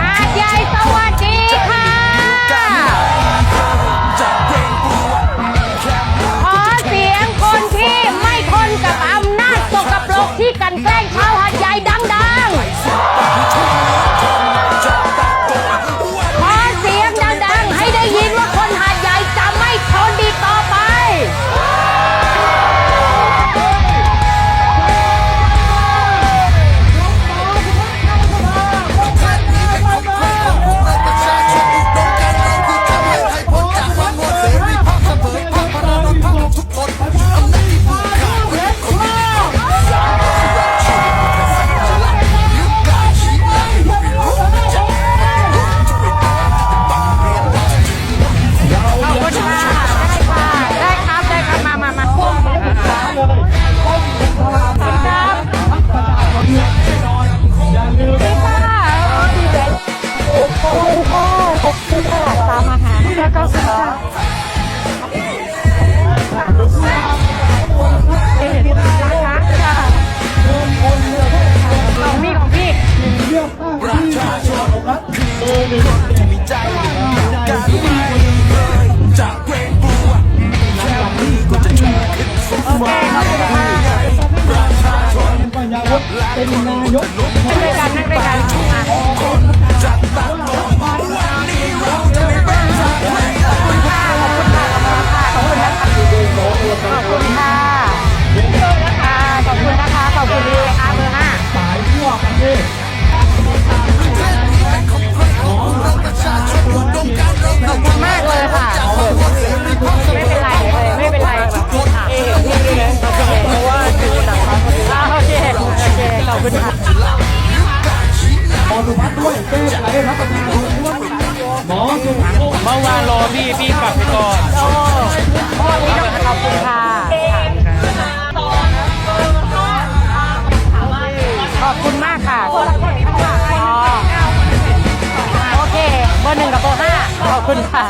หาดใหญ่ส ที่ตลาดตามอาหารแล้วก็ต้องมีของพี่ก็าเป็นนายกเป็นนายก หมอจุฬเมื่อวานรอพี่พี่กลับไปก่อนโอ้อขอบคุณค่ะ ขอบคุณมากค่ะ โอเค เบอร์หนึ่งกับเบอห้าขอบคุณค่ะ